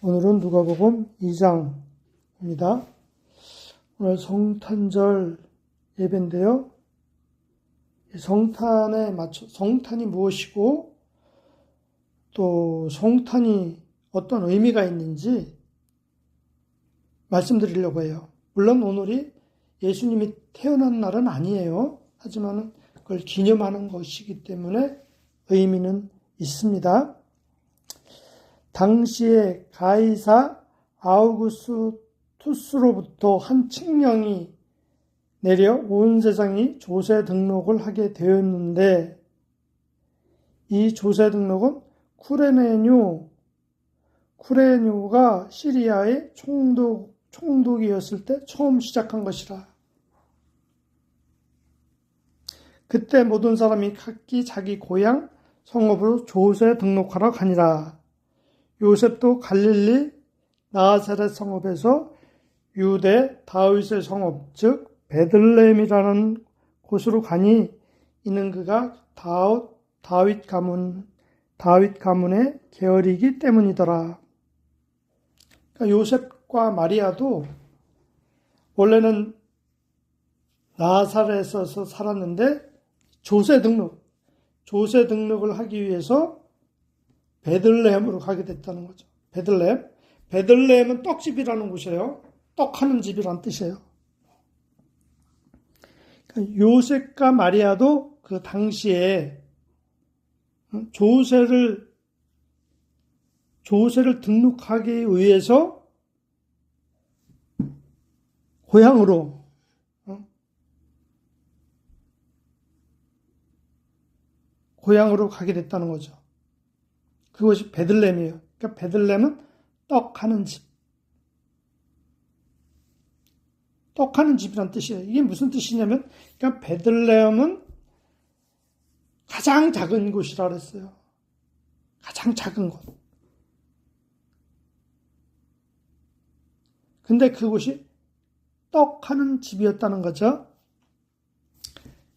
오늘은 누가복음 2장입니다. 오늘 성탄절 예배인데요. 성탄에 맞춰 성탄이 무엇이고 또 성탄이 어떤 의미가 있는지 말씀드리려고 해요. 물론 오늘이 예수님이 태어난 날은 아니에요. 하지만 그걸 기념하는 것이기 때문에 의미는 있습니다. 당시에 가이사 아우구스투스로부터 한 칙령이 내려 온 세상이 조세 등록을 하게 되었는데 이 조세 등록은 쿠레네뉴 쿠레뉴가 시리아의 총독 총독이었을 때 처음 시작한 것이라. 그때 모든 사람이 각기 자기 고향 성읍으로 조세 등록하러 가니라. 요셉도 갈릴리 나사렛 성읍에서 유대 다윗의 성읍 즉 베들레헴이라는 곳으로 가니 이는 그가 다윗, 다윗 가문 다윗 가문의 계열이기 때문이더라. 그러니까 요셉과 마리아도 원래는 나사렛에서 살았는데 조세 등록 조세 등록을 하기 위해서 베들레헴으로 가게 됐다는 거죠. 베들레헴. 베들레헴은 떡집이라는 곳이에요. 떡하는 집이란 뜻이에요. 그러니까 요셉과 마리아도 그 당시에 조세를 조세를 등록하기 위해서 고향으로 고향으로 가게 됐다는 거죠. 그것이 베들렘이에요. 그러니까 베들렘은 떡하는 집. 떡하는 집이란 뜻이에요. 이게 무슨 뜻이냐면, 그러니까 베들레헴은 가장 작은 곳이라 그랬어요. 가장 작은 곳. 근데 그곳이 떡하는 집이었다는 거죠.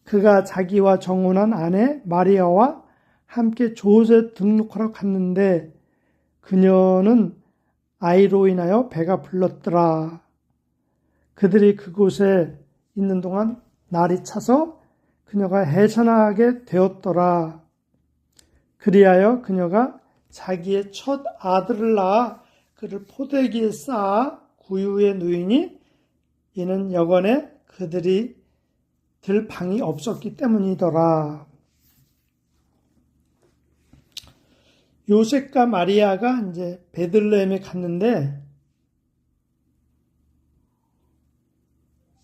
그가 자기와 정혼한 아내 마리아와 함께 조세 등록하러 갔는데 그녀는 아이로 인하여 배가 불렀더라. 그들이 그곳에 있는 동안 날이 차서 그녀가 해산하게 되었더라. 그리하여 그녀가 자기의 첫 아들을 낳아 그를 포대기에 쌓아 구유에 누이니 이는 여건에 그들이 들 방이 없었기 때문이더라. 요셉과 마리아가 이제 베들레헴에 갔는데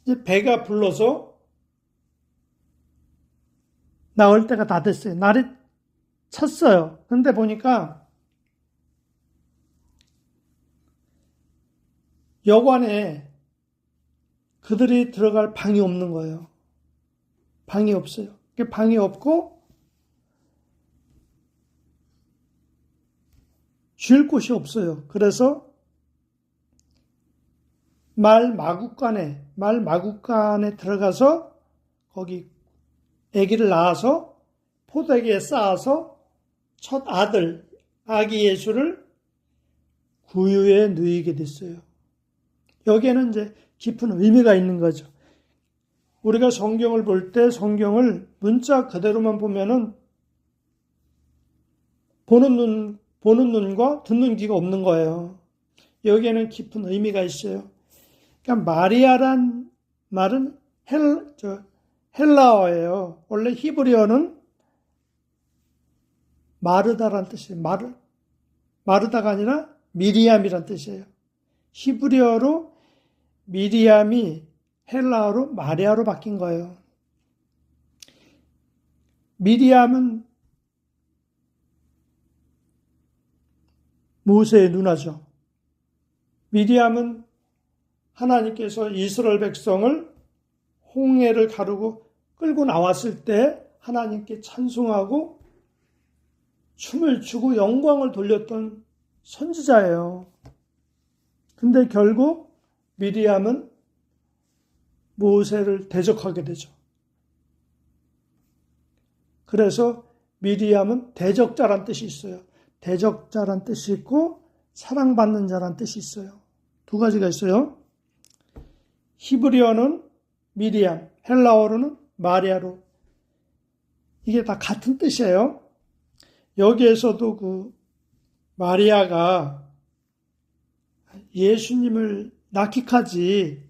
이제 배가 불러서 나올 때가 다 됐어요. 날이 찼어요. 근데 보니까 여관에 그들이 들어갈 방이 없는 거예요. 방이 없어요. 방이 없고 쉴 곳이 없어요. 그래서 말 마국간에 말 마국간에 들어가서 거기 아기를 낳아서 포대기에 쌓아서 첫 아들 아기 예수를 구유에 누이게 됐어요. 여기에는 이제 깊은 의미가 있는 거죠. 우리가 성경을 볼 때 성경을 문자 그대로만 보면은 보는 눈 보는 눈과 듣는 귀가 없는 거예요. 여기에는 깊은 의미가 있어요. 그러니까 마리아란 말은 헬, 저, 헬라어예요. 원래 히브리어는 마르다란 뜻이에요. 마르, 마르다가 아니라 미리암이란 뜻이에요. 히브리어로 미리암이 헬라어로 마리아로 바뀐 거예요. 미리암은 모세의 누나죠. 미디암은 하나님께서 이스라엘 백성을 홍해를 가르고 끌고 나왔을 때 하나님께 찬송하고 춤을 추고 영광을 돌렸던 선지자예요. 근데 결국 미디암은 모세를 대적하게 되죠. 그래서 미디암은 대적자란 뜻이 있어요. 대적자란 뜻이 있고 사랑받는 자란 뜻이 있어요. 두 가지가 있어요. 히브리어는 미리암, 헬라어로는 마리아로. 이게 다 같은 뜻이에요. 여기에서도 그 마리아가 예수님을 낳기까지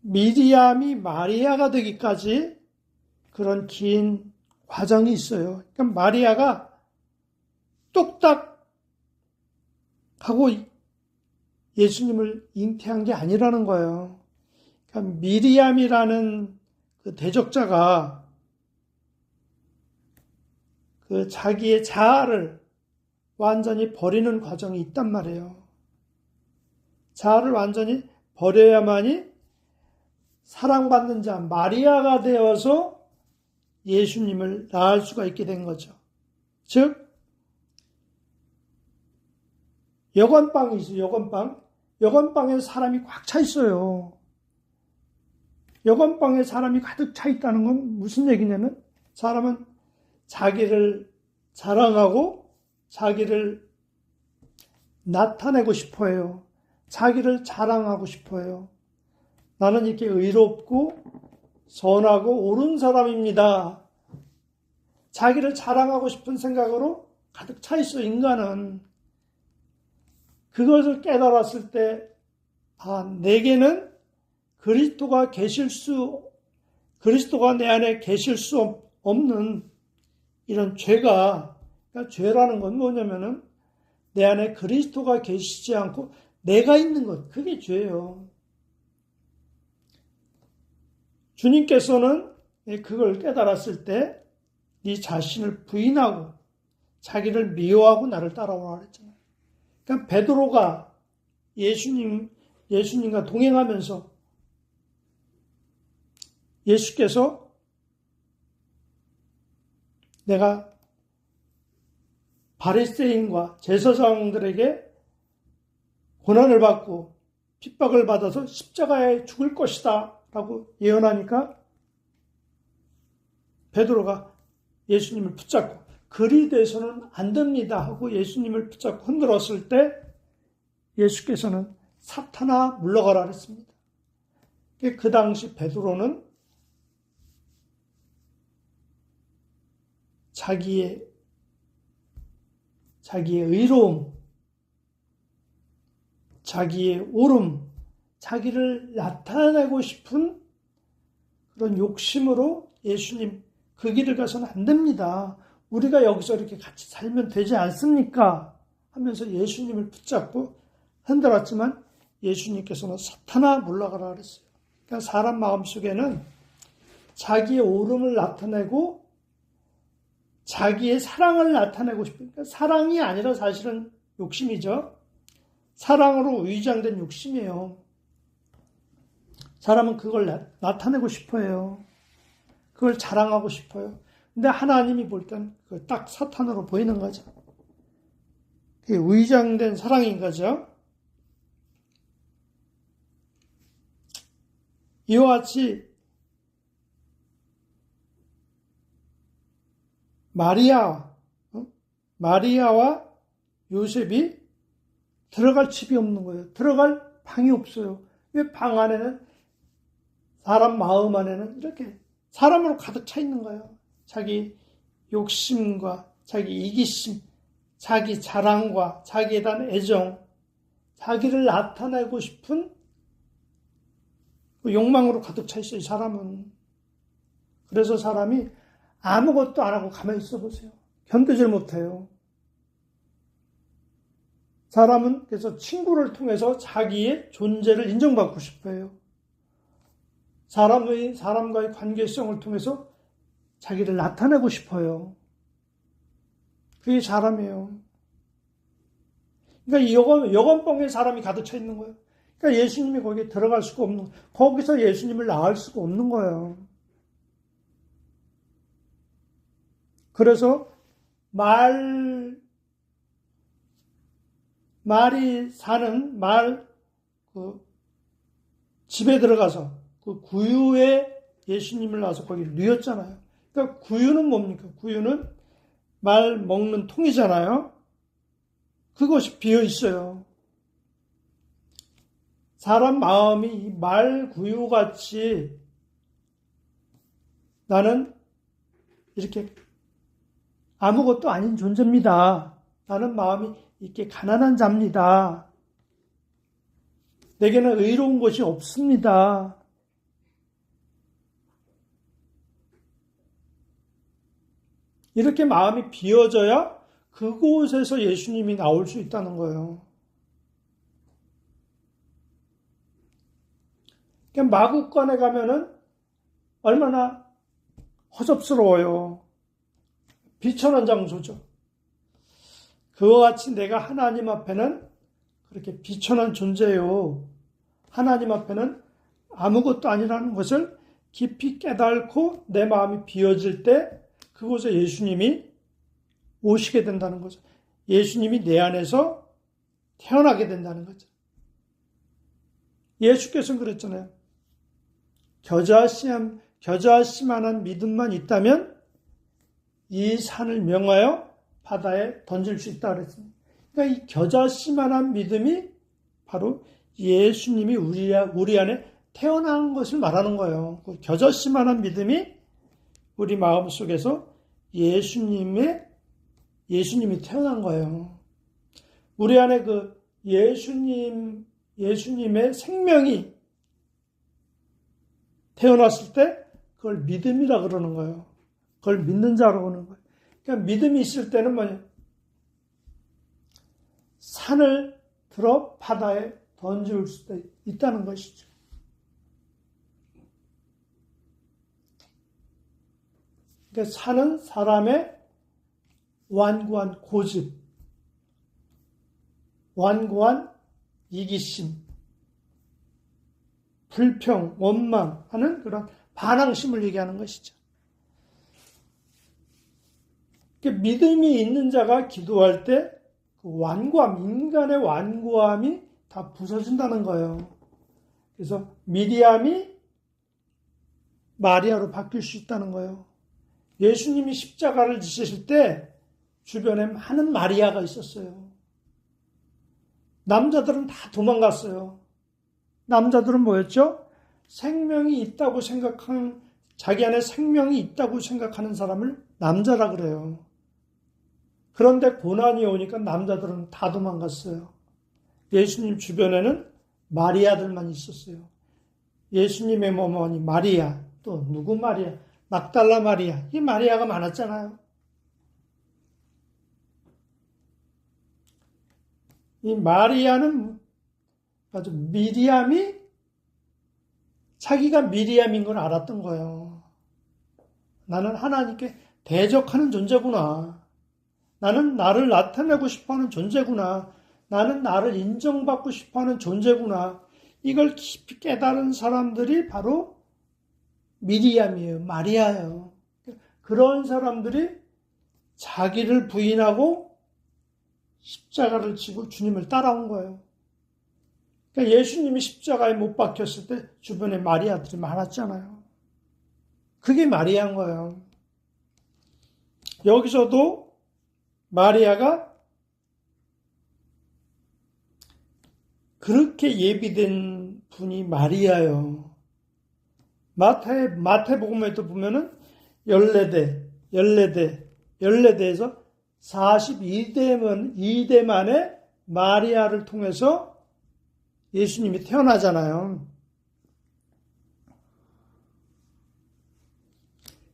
미리암이 마리아가 되기까지 그런 긴 과정이 있어요. 그러니까 마리아가 뚝딱 하고 예수님을 잉태한 게 아니라는 거예요. 그러니까 미리암이라는 그 대적자가 그 자기의 자아를 완전히 버리는 과정이 있단 말이에요. 자아를 완전히 버려야만이 사랑받는 자 마리아가 되어서 예수님을 낳을 수가 있게 된 거죠. 즉 여건방이 있어요. 여건방. 여건방에 사람이 꽉 차 있어요. 여건방에 사람이 가득 차 있다는 건 무슨 얘기냐면 사람은 자기를 자랑하고 자기를 나타내고 싶어 해요. 자기를 자랑하고 싶어 해요. 나는 이렇게 의롭고 선하고 옳은 사람입니다. 자기를 자랑하고 싶은 생각으로 가득 차 있어, 인간은. 그것을 깨달았을 때, 아, 내게는 그리스도가 계실 수, 그리스도가 내 안에 계실 수 없는 이런 죄가, 그러니까 죄라는 건 뭐냐면은 내 안에 그리스도가 계시지 않고 내가 있는 것, 그게 죄예요. 주님께서는 그걸 깨달았을 때 네 자신을 부인하고 자기를 미워하고 나를 따라오라 그랬잖아요. 그러니까 베드로가 예수님 예수님과 동행하면서 예수께서 내가 바리새인과 제사장들에게 고난을 받고 핍박을 받아서 십자가에 죽을 것이다 라고 예언하니까 베드로가 예수님을 붙잡고 그리 돼서는 안 됩니다 하고 예수님을 붙잡고 흔들었을 때 예수께서는 사탄아 물러가라 그랬습니다. 그 당시 베드로는 자기의 자기의 의로움, 자기의 옳음, 자기를 나타내고 싶은 그런 욕심으로 예수님 그 길을 가서는 안 됩니다. 우리가 여기서 이렇게 같이 살면 되지 않습니까? 하면서 예수님을 붙잡고 흔들었지만 예수님께서는 사탄아 물러가라 그랬어요. 그러니까 사람 마음 속에는 자기의 옳음을 나타내고 자기의 사랑을 나타내고 싶으니까 그러니까 사랑이 아니라 사실은 욕심이죠. 사랑으로 위장된 욕심이에요. 사람은 그걸 나, 타내고 싶어요. 그걸 자랑하고 싶어요. 근데 하나님이 볼 땐 딱 사탄으로 보이는 거죠. 그게 위장된 사랑인 거죠. 이와 같이 마리아, 어? 마리아와 요셉이 들어갈 집이 없는 거예요. 들어갈 방이 없어요. 왜 방 안에는 사람 마음 안에는 이렇게 사람으로 가득 차 있는 거예요. 자기 욕심과 자기 이기심, 자기 자랑과 자기에 대한 애정, 자기를 나타내고 싶은 그 욕망으로 가득 차 있어요, 사람은. 그래서 사람이 아무것도 안 하고 가만히 있어 보세요. 견디질 못해요. 사람은 그래서 친구를 통해서 자기의 존재를 인정받고 싶어요. 사람의, 사람과의 관계성을 통해서 자기를 나타내고 싶어요. 그게 사람이에요. 그러니까 여건, 여건봉에 사람이 가득 차 있는 거예요. 그러니까 예수님이 거기에 들어갈 수가 없는, 거기서 예수님을 낳을 수가 없는 거예요. 그래서 말, 말이 사는 말, 그, 집에 들어가서 그 구유에 예수님을 놔서 거기 누였잖아요. 그러니까 구유는 뭡니까? 구유는 말 먹는 통이잖아요. 그것이 비어 있어요. 사람 마음이 말 구유같이 나는 이렇게 아무것도 아닌 존재입니다. 나는 마음이 이렇게 가난한 자입니다. 내게는 의로운 것이 없습니다. 이렇게 마음이 비어져야 그곳에서 예수님이 나올 수 있다는 거예요. 그러니까 마국간에 가면은 얼마나 허접스러워요. 비천한 장소죠. 그와 같이 내가 하나님 앞에는 그렇게 비천한 존재요. 하나님 앞에는 아무것도 아니라는 것을 깊이 깨닫고 내 마음이 비어질 때 그곳에 예수님이 오시게 된다는 거죠. 예수님이 내 안에서 태어나게 된다는 거죠. 예수께서는 그랬잖아요. 겨자씨만, 겨자씨만한 믿음만 있다면 이 산을 명하여 바다에 던질 수 있다 그랬습니다. 그러니까 이 겨자씨만한 믿음이 바로 예수님이 우리, 우리 안에 태어난 것을 말하는 거예요. 그 겨자씨만한 믿음이 우리 마음 속에서 예수님의 예수님이 태어난 거예요. 우리 안에 그 예수님 예수님의 생명이 태어났을 때 그걸 믿음이라 그러는 거예요. 그걸 믿는 자라고 하는 거예요. 그러니까 믿음이 있을 때는 뭐냐? 산을 들어 바다에 던질 수도 있다는 것이죠. 그러니까 산은 사람의 완고한 고집, 완고한 이기심, 불평, 원망하는 그런 반항심을 얘기하는 것이죠. 믿음이 있는 자가 기도할 때그 완고함, 인간의 완고함이 다 부서진다는 거예요. 그래서 미리암이 마리아로 바뀔 수 있다는 거예요. 예수님이 십자가를 지실 때 주변에 많은 마리아가 있었어요. 남자들은 다 도망갔어요. 남자들은 뭐였죠? 생명이 있다고 생각하는, 자기 안에 생명이 있다고 생각하는 사람을 남자라 그래요. 그런데 고난이 오니까 남자들은 다 도망갔어요. 예수님 주변에는 마리아들만 있었어요. 예수님의 어머니 마리아, 또 누구 마리아? 막달라 마리아. 이 마리아가 많았잖아요. 이 마리아는 아주 미리암이 자기가 미리암인 걸 알았던 거예요. 나는 하나님께 대적하는 존재구나. 나는 나를 나타내고 싶어 하는 존재구나. 나는 나를 인정받고 싶어 하는 존재구나. 이걸 깊이 깨달은 사람들이 바로 미리암이에요. 마리아예요. 그런 사람들이 자기를 부인하고 십자가를 지고 주님을 따라온 거예요. 그러니까 예수님이 십자가에 못 박혔을 때 주변에 마리아들이 많았잖아요. 그게 마리아인 거예요. 여기서도 마리아가 그렇게 예비된 분이 마리아요. 마태, 마태복음에도 보면은 14대, 14대, 14대에서 42대만, 2대 만에 마리아를 통해서 예수님이 태어나잖아요.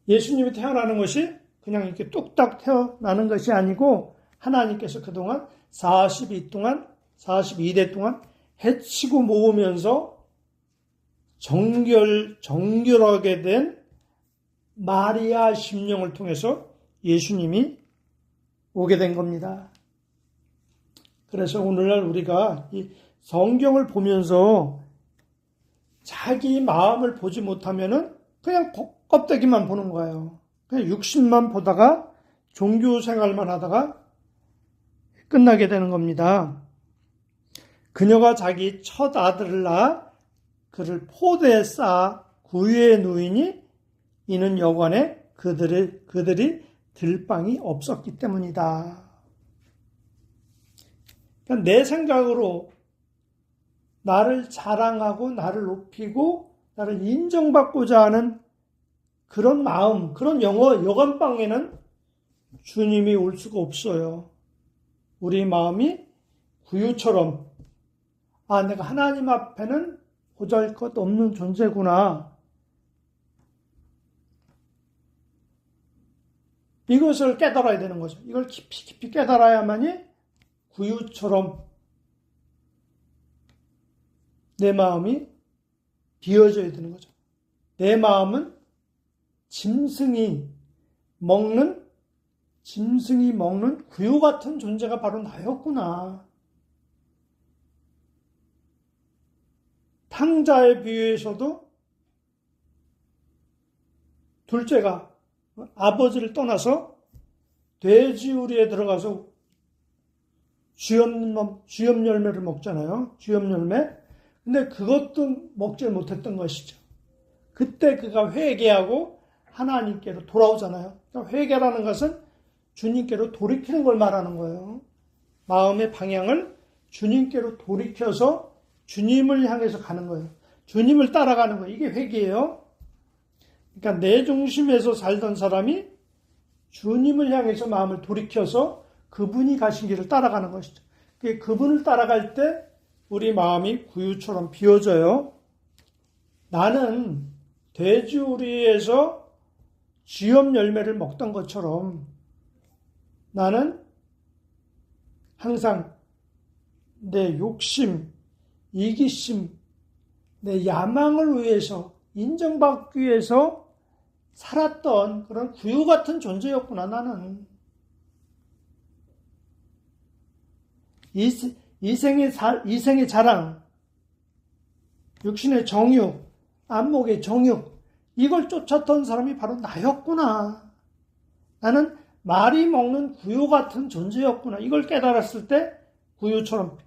예수님이 태어나는 것이 그냥 이렇게 뚝딱 태어나는 것이 아니고 하나님께서 그동안 42 동안, 42대 동안 해치고 모으면서 정결, 정결하게 된 마리아 심령을 통해서 예수님이 오게 된 겁니다. 그래서 오늘날 우리가 이 성경을 보면서 자기 마음을 보지 못하면은 그냥 껍데기만 보는 거예요. 그냥 육신만 보다가 종교 생활만 하다가 끝나게 되는 겁니다. 그녀가 자기 첫 아들을 낳아 그를 포대에 쌓아 구유에 누이니 이는 여관에 그들의, 그들이 들방이 없었기 때문이다. 그러니까 내 생각으로 나를 자랑하고 나를 높이고 나를 인정받고자 하는 그런 마음, 그런 영어 여간방에는 주님이 올 수가 없어요. 우리 마음이 구유처럼 아 내가 하나님 앞에는 보잘 것 없는 존재구나. 이것을 깨달아야 되는 거죠. 이걸 깊이 깊이 깨달아야만이 구유처럼 내 마음이 비어져야 되는 거죠. 내 마음은 짐승이 먹는 짐승이 먹는 구유 같은 존재가 바로 나였구나. 탕자의 비유에서도 둘째가 아버지를 떠나서 돼지우리에 들어가서 쥐염, 쥐염 열매를 먹잖아요. 쥐염 열매. 근데 그것도 먹지 못했던 것이죠. 그때 그가 회개하고 하나님께로 돌아오잖아요. 그러니까 회개라는 것은 주님께로 돌이키는 걸 말하는 거예요. 마음의 방향을 주님께로 돌이켜서 주님을 향해서 가는 거예요. 주님을 따라가는 거예요. 이게 회개예요. 그러니까 내 중심에서 살던 사람이 주님을 향해서 마음을 돌이켜서 그분이 가신 길을 따라가는 것이죠. 그분을 따라갈 때 우리 마음이 구유처럼 비워져요. 나는 돼지우리에서 쥐염 열매를 먹던 것처럼 나는 항상 내 욕심, 이기심, 내 야망을 위해서 인정받기 위해서 살았던 그런 구유 같은 존재였구나, 나는. 이생의, 사, 이생의 자랑, 육신의 정욕, 안목의 정욕, 이걸 쫓았던 사람이 바로 나였구나. 나는 말이 먹는 구유 같은 존재였구나. 이걸 깨달았을 때 구유처럼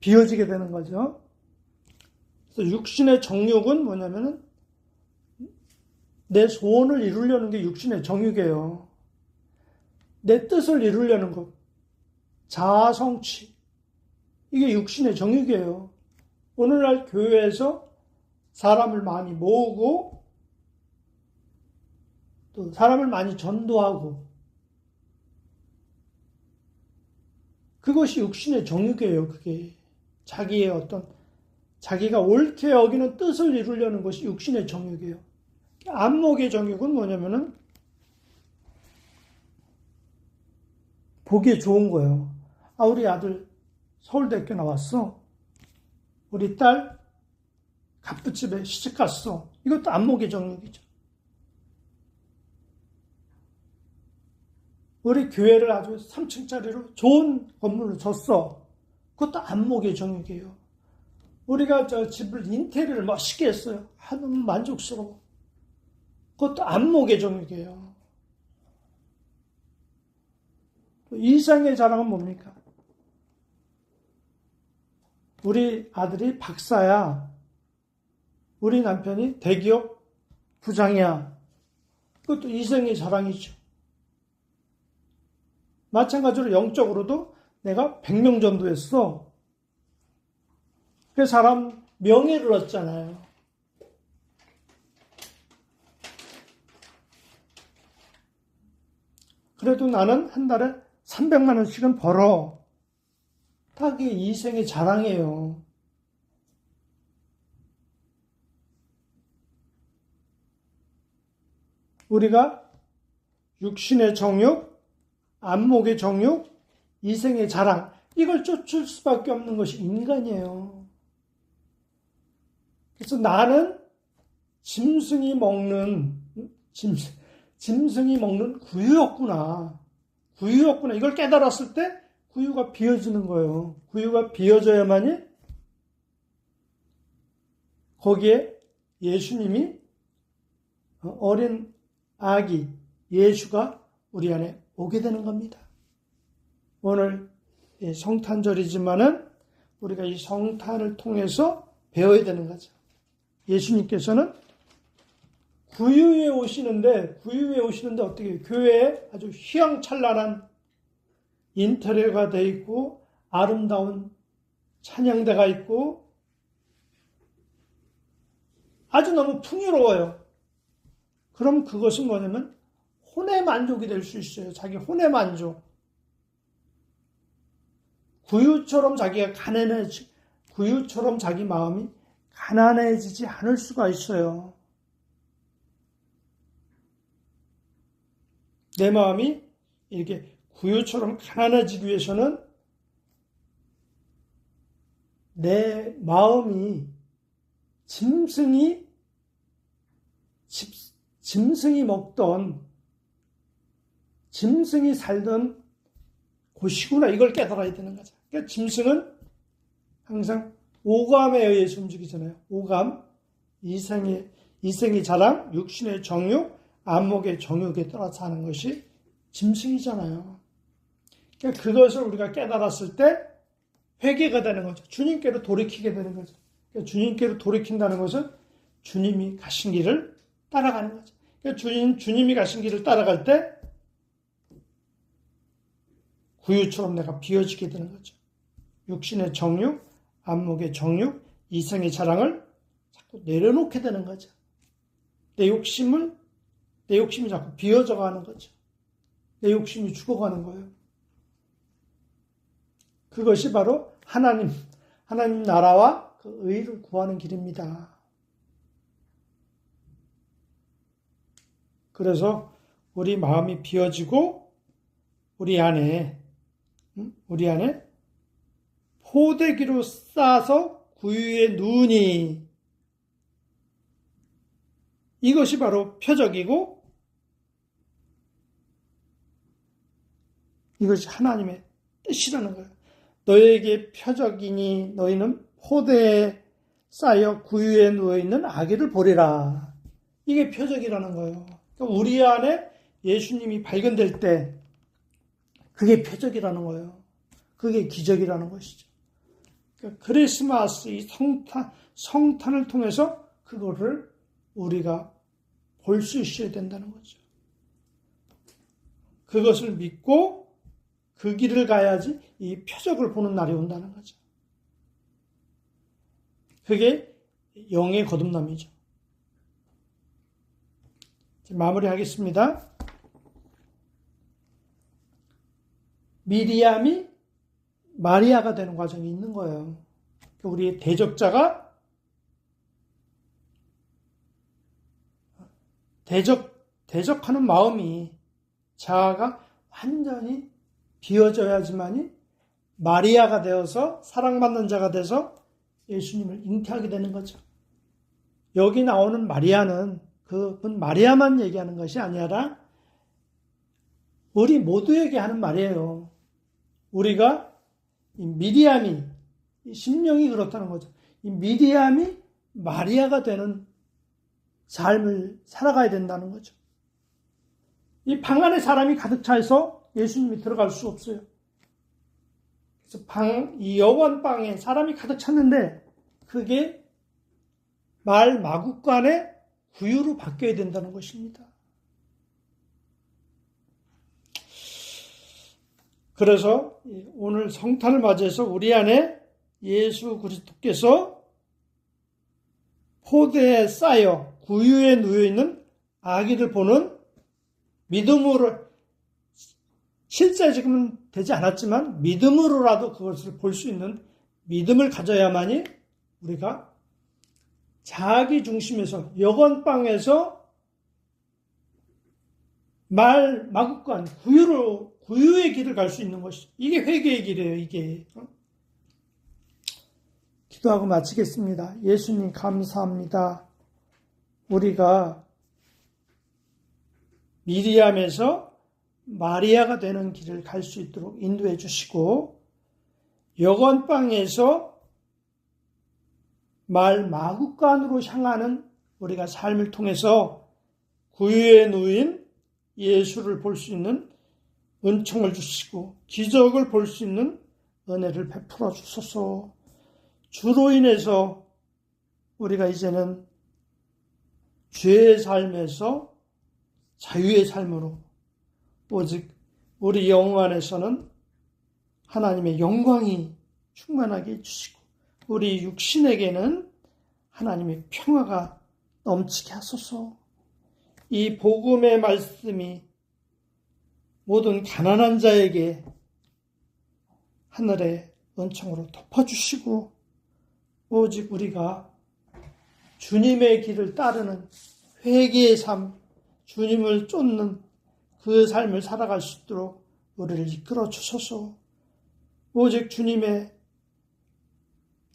비어지게 되는 거죠. 육신의 정욕은 뭐냐면은 내 소원을 이루려는 게 육신의 정욕이에요. 내 뜻을 이루려는 것. 자아 성취. 이게 육신의 정욕이에요. 오늘날 교회에서 사람을 많이 모으고 또 사람을 많이 전도하고 그것이 육신의 정욕이에요, 그게. 자기의 어떤, 자기가 옳게 여기는 뜻을 이루려는 것이 육신의 정욕이에요. 안목의 정욕은 뭐냐면은, 보기에 좋은 거예요. 아, 우리 아들 서울대학교 나왔어. 우리 딸 갑부집에 시집 갔어. 이것도 안목의 정욕이죠. 우리 교회를 아주 3층짜리로 좋은 건물로 줬어. 그것도 안목의 정욕이에요. 우리가 저 집을 인테리어를 멋있게 했어요. 아, 너무 만족스러워. 그것도 안목의 정욕이에요. 이상의 자랑은 뭡니까? 우리 아들이 박사야. 우리 남편이 대기업 부장이야. 그것도 이성의 자랑이죠. 마찬가지로 영적으로도 내가 100명 정도 했어. 그 사람 명예를 얻잖아요. 그래도 나는 한 달에 300만 원씩은 벌어. 다 그게 이생의 자랑이에요. 우리가 육신의 정욕, 안목의 정욕, 이생의 자랑, 이걸 쫓을 수밖에 없는 것이 인간이에요. 그래서 나는 짐승이 먹는, 짐, 짐승이 먹는 구유였구나. 구유였구나. 이걸 깨달았을 때 구유가 비어지는 거예요. 구유가 비어져야만이 거기에 예수님이 어린 아기 예수가 우리 안에 오게 되는 겁니다. 오늘 성탄절이지만은 우리가 이 성탄을 통해서 배워야 되는 거죠. 예수님께서는 구유에 오시는데 구유에 오시는데 어떻게 교회에 아주 휘황찬란한 인테리어가 돼 있고 아름다운 찬양대가 있고 아주 너무 풍요로워요. 그럼 그것은 뭐냐면 혼의 만족이 될 수 있어요. 자기 혼의 만족. 구유처럼 자기가 가난해지, 구유처럼 자기 마음이 가난해지지 않을 수가 있어요. 내 마음이 이렇게 구유처럼 가난해지기 위해서는 내 마음이 짐승이 짐승이 먹던 짐승이 살던 곳이구나 이걸 깨달아야 되는 거죠. 그러니까 짐승은 항상 오감에 의해서 움직이잖아요. 오감, 이생의 이생의 자랑, 육신의 정욕, 안목의 정욕에 따라서 하는 것이 짐승이잖아요. 그러니까 그것을 우리가 깨달았을 때 회개가 되는 거죠. 주님께로 돌이키게 되는 거죠. 그러니까 주님께로 돌이킨다는 것은 주님이 가신 길을 따라가는 거죠. 그러니까 주님, 주님이 가신 길을 따라갈 때 구유처럼 내가 비워지게 되는 거죠. 육신의 정욕, 안목의 정욕, 이성의 자랑을 자꾸 내려놓게 되는 거죠. 내 욕심을, 내 욕심이 자꾸 비워져 가는 거죠. 내 욕심이 죽어가는 거예요. 그것이 바로 하나님, 하나님 나라와 그 의를 구하는 길입니다. 그래서 우리 마음이 비어지고 우리 안에 우리 안에 포대기로 싸서 구유의 눈이 이것이 바로 표적이고 이것이 하나님의 뜻이라는 거예요. 너에게 표적이니 너희는 포대에 쌓여 구유에 누워있는 아기를 보리라. 이게 표적이라는 거예요. 그러니까 우리 안에 예수님이 발견될 때 그게 표적이라는 거예요. 그게 기적이라는 것이죠. 그러니까 크리스마스 이 성탄, 성탄을 통해서 그거를 우리가 볼 수 있어야 된다는 거죠. 그것을 믿고 그 길을 가야지 이 표적을 보는 날이 온다는 거죠. 그게 영의 거듭남이죠. 마무리하겠습니다. 미리암이 마리아가 되는 과정이 있는 거예요. 우리 대적자가 대적, 대적하는 마음이 자아가 완전히 비워져야지만이 마리아가 되어서 사랑받는 자가 돼서 예수님을 잉태하게 되는 거죠. 여기 나오는 마리아는 그분 마리아만 얘기하는 것이 아니라 우리 모두에게 하는 말이에요. 우리가 미디암이 심령이 그렇다는 거죠. 이 미디암이 마리아가 되는 삶을 살아가야 된다는 거죠. 이 방 안에 사람이 가득 차서 예수님이 들어갈 수 없어요. 그래서 방, 이 여원 방에 사람이 가득 찼는데 그게 말 마국간의 구유로 바뀌어야 된다는 것입니다. 그래서 오늘 성탄을 맞이해서 우리 안에 예수 그리스도께서 포대에 쌓여 구유에 누여 있는 아기를 보는 믿음으로 실제 지금은 되지 않았지만 믿음으로라도 그것을 볼 수 있는 믿음을 가져야만이 우리가 자기 중심에서 여건방에서 말 마국간 구유로 구유의 길을 갈 수 있는 것이 이게 회개의 길이에요. 이게 어? 기도하고 마치겠습니다. 예수님 감사합니다. 우리가 미리암에서 마리아가 되는 길을 갈 수 있도록 인도해 주시고 여건방에서 말 마국간으로 향하는 우리가 삶을 통해서 구유에 누인 예수를 볼 수 있는 은총을 주시고 기적을 볼 수 있는 은혜를 베풀어 주소서. 주로 인해서 우리가 이제는 죄의 삶에서 자유의 삶으로 오직 우리 영혼 안에서는 하나님의 영광이 충만하게 해주시고 우리 육신에게는 하나님의 평화가 넘치게 하소서. 이 복음의 말씀이 모든 가난한 자에게 하늘의 은총으로 덮어주시고 오직 우리가 주님의 길을 따르는 회개의 삶, 주님을 쫓는 그 삶을 살아갈 수 있도록 우리를 이끌어 주소서. 오직 주님의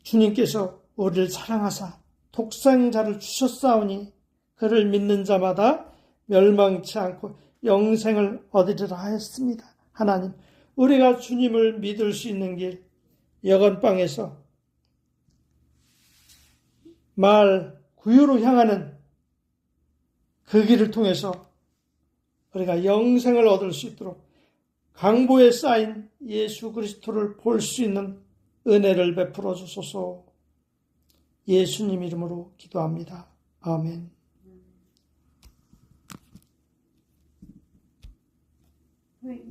주님께서 우리를 사랑하사 독생자를 주셨사오니 그를 믿는 자마다 멸망치 않고 영생을 얻으리라 하였습니다. 하나님, 우리가 주님을 믿을 수 있는 길, 여건방에서 말 구유로 향하는 그 길을 통해서 우리가 영생을 얻을 수 있도록 강보에 쌓인 예수 그리스도를 볼 수 있는 은혜를 베풀어 주소서 예수님 이름으로 기도합니다. 아멘. Right.